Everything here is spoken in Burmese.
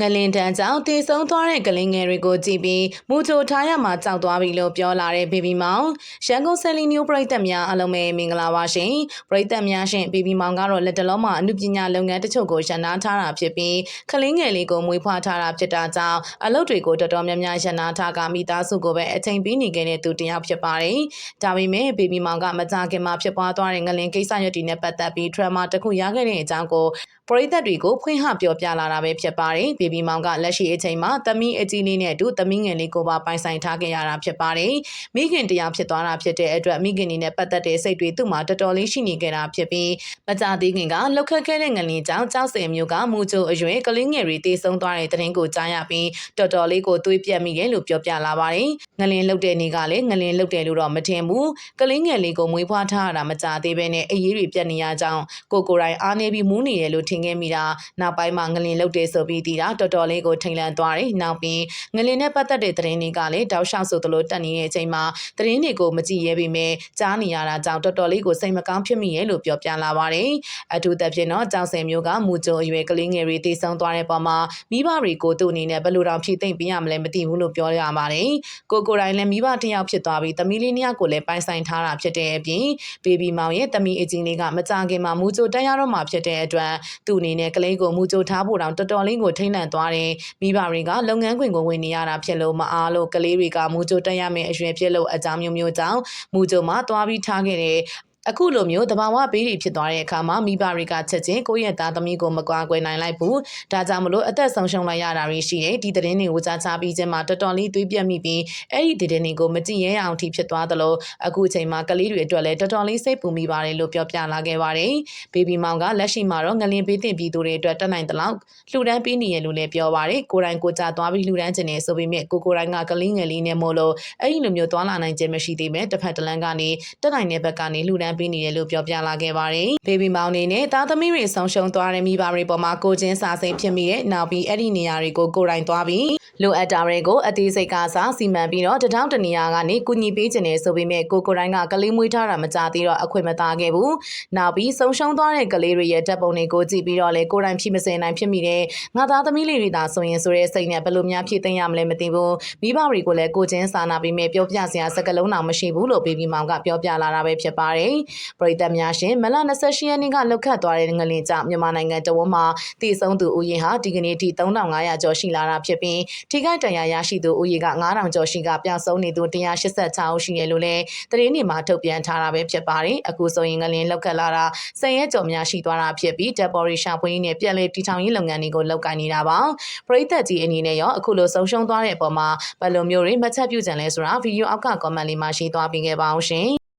ငလင်တန်းကြောင့်တည်ဆုံးသွားတဲ့ကလေးငယ်တွေကိုကြည့်ပြီးမူချိုထားရမှာကြောက်သွားပြီလို့ပြောလာတဲ့ဘေဘီမောင်ရန်ကုန်ဆယ်လီမျိုးပရိသတ်များအားလုံးပဲမင်္ဂလာပါရှင်ပရိသတ်များရှင်ဘေဘီမောင်ကတော့လက်တလုံးမှာအမှုပညာလုပ်ငန်းတချို့ကိုရန်နာထားတာဖြစ်ပြီးကလေးငယ်လေးကိုမွေးဖွားထားတာဖြစ်တာကြောင့်အလုပ်တွေကိုတော်တော်များများရန်နာထားကမိသားစုကိုပဲအချိန်ပေးနေခဲ့တဲ့သူတစ်ယောက်ဖြစ်ပါတယ်ဒါပေမဲ့ဘေဘီမောင်ကမကြခင်မှာဖြစ်ပွားသွားတဲ့ငလင်ကိစ္စရပ်တွေနဲ့ပတ်သက်ပြီး drama တစ်ခုရခဲ့တဲ့အကြောင်းကိုပရိသတ်တွေကိုဖွင့်ဟပြောပြလာတာပဲဖြစ်ပါတယ်။ဘေဘီမောင်ကလက်ရှိအချိန်မှာသမီးအကြီးလေးနဲ့အတူသမီးငယ်လေးကိုပါပိုင်ဆိုင်ထားခဲ့ရတာဖြစ်ပါတယ်။မိခင်တရားဖြစ်သွားတာဖြစ်တဲ့အတွက်မိခင်နေနဲ့ပတ်သက်တဲ့စိတ်တွေသူ့မှာတော်တော်လေးရှိနေကြတာဖြစ်ပြီးမကြသေးခင်ကလောက်ခတ်ခဲ့တဲ့ငလင်ကြောင့်ကြောက်စင်မျိုးကမူချိုအရွယ်ကလေးငယ်တွေတေဆုံးသွားတဲ့တဲ့ရင်ကိုကြားရပြီးတော်တော်လေးကိုသွေးပြတ်မိတယ်လို့ပြောပြလာပါတယ်။ငလင်လုတ်တဲ့နေ့ကလည်းငလင်လုတ်တယ်လို့တော့မထင်ဘူး။ကလေးငယ်လေးကိုမွေးဖွားထားရတာမကြသေးဘဲနဲ့အရေးတွေပြတ်နေရကြောင်းကိုကိုယ်တိုင်အားနေပြီးမူးနေတယ်လို့ထင်ခဲ့မိတာနောက်ပိုင်းမှာငလင်လုတ်တယ်ဆိုပြီးတည်တာတော်တော်လေးကိုထိန်လန့်သွားတယ်နောက်ပြီးငလင်နဲ့ပတ်သက်တဲ့သတင်းတွေကလည်းတောက်လျှောက်ဆိုသလိုတက်နေတဲ့အချိန်မှာသတင်းတွေကိုမကြည့်ရဲပေမဲ့ကြားနေရတာကြောင့်တော်တော်လေးကိုစိတ်မကောင်းဖြစ်မိရဲ့လို့ပြောပြလာပါတယ်အထူးသဖြင့်တော့ကြောင်စင်မျိုးကမူကြုံအရွယ်ကလေးငယ်တွေတည်ဆုံသွားတဲ့ပုံမှာမိဘတွေကိုသူ့အနေနဲ့ဘယ်လိုတောင်ဖြည့်သိမ့်ပေးရမလဲမသိဘူးလို့ပြောရပါတယ်ကိုကိုတိုင်းလည်းမိဘတစ်ယောက်ဖြစ်သွားပြီးသမီးလေးနှစ်ယောက်ကိုလည်းပိုင်ဆိုင်ထားတာဖြစ်တဲ့အပြင်ဘေဘီမောင်ရဲ့သမီးအချင်းလေးကမကြခင်မှာမူကြိုတက်ရတော့မှဖြစ်တဲ့အတွက်သူ့အနေနဲ့ကလေးကိုမူကြိုထားဖို့တောင်တော်တော်လေးကိုထိမ့်လန့်သွားတယ်မိဘတွေကလုပ်ငန်းခွင်ကိုဝင်နေရတာဖြစ်လို့မအားလို့ကလေးတွေကမူကြိုတက်ရမယ့်အရွယ်ဖြစ်လို့အကြောင်းမျိုးမျိုးကြောင့်မူကြိုမှာသွားပြီးထားခဲ့တဲ့ အခုလိုမျိုးတဘာဝဘေးတွေဖြစ်သွားတဲ့အခါမှာမိဘတွေကချက်ချင်းကိုယ့်ရဲ့သားသမီးကိုမကွာကွယ်နိုင်လိုက်ဘူးဒါကြောင့်မလို့အသက်ဆုံးရှုံးလိုက်ရတာတွေရှိတယ်ဒီသတင်းတွေကိုကြားချပြီးချင်းမှာတော်တော်လေးတွေးပြတ်မိပြီးအဲ့ဒီသတင်းတွေကိုမကြည့်ရဲအောင်ထိဖြစ်သွားသလိုအခုအချိန်မှာကလေးတွေအတွက်လည်းတော်တော်လေးစိတ်ပူမိပါတယ်လို့ပြောပြလာခဲ့ပါတယ်ဘေဘီမောင်ကလက်ရှိမှာတော့ငလင်ပေးတင်ပြည်သူတွေအတွက်တက်နိုင်တဲ့လောက်လှူဒန်းပေးနေရလို့လည်းပြောပါတယ်ကိုယ်တိုင်ကိုကြသွားပြီးလှူဒန်းခြင်းနေဆိုပေမဲ့ကိုကိုယ်တိုင်ကကလေးငယ်လေးနဲ့မို့လို့အဲ့ဒီလိုမျိုးသွားလာနိုင်ခြင်းမရှိသေးပဲတစ်ဖက်တစ်လမ်းကနေတက်နိုင်တဲ့ဘက်ကနေလှူဒန်းပေးနေတယ်လို့ပြောပြလာခဲ့ပါတယ်။ဘေဘီမောင်နေနဲ့သားသမီးတွေဆုံးရှုံးသွားတဲ့မိဘတွေပေါ်မှာကိုချင်းစာစိမ်ဖြစ်မိတဲ့နောက်ပြီးအဲ့ဒီနေရာတွေကိုကိုယ်တိုင်သွားပြီးလိုအပ်တာတွေကိုအသေးစိတ်ကစားစီမံပြီးတော့တထောင်တနေရာကနေကုညီပေးခြင်းနဲ့ဆိုပေမဲ့ကိုကိုယ်တိုင်ကကလေးမွေးထားတာမကြသေးတော့အခွင့်မသားခဲ့ဘူး။နောက်ပြီးဆုံးရှုံးသွားတဲ့ကလေးတွေရဲ့ဓာတ်ပုံတွေကိုကြည့်ပြီးတော့လေကိုယ်တိုင်ဖြစ်မစင်နိုင်ဖြစ်မိတဲ့ငါသားသမီးလေးတွေသာဆိုရင်ဆိုတဲ့စိတ်နဲ့ဘယ်လိုများဖြစ်သိမ်းရမလဲမသိဘူး။မိဘတွေကိုလည်းကိုချင်းစာနာပြီးမဲ့ပြောပြစရာစကားလုံးတောင်မရှိဘူးလို့ဘေဘီမောင်ကပြောပြလာတာပဲဖြစ်ပါတယ်။ပရိသတ်များရှင်မလ28ရက်နေ့ကလောက်ခတ်သွားတဲ့ငလင်ကြောင့်မြန်မာနိုင်ငံတဝန်းမှာတည်ဆုံးသူဦးရေဟာဒီကနေ့ထိ3500ကျော်ရှိလာတာဖြစ်ပြီးထိခိုက်ဒဏ်ရာရရှိသူဦးရေက9000ကျော်ရှိကပျောက်ဆုံးနေသူ186ဦးရှိတယ်လို့လည်းသတင်းတွေမှာထုတ်ပြန်ထားတာပဲဖြစ်ပါတယ်အခုဆိုရင်ငလင်လောက်ခတ်လာတာစံရဲကျော်များရှိသွားတာဖြစ်ပြီးတပ်ပေါ်ရီရှာဖွေးနဲ့ပြည်လဲတီထောင်ရေးလုပ်ငန်းတွေကိုလုပ်ကိုင်နေတာပါပရိသတ်ကြီးအနေနဲ့ရောအခုလိုဆုံးရှုံးသွားတဲ့အပေါ်မှာဘယ်လိုမျိုးတွေမှတ်ချက်ပြုကြံလဲဆိုတာဗီဒီယိုအောက်က comment လေးမှာရှင်းသွားပေးခဲ့ပါအောင်ရှင်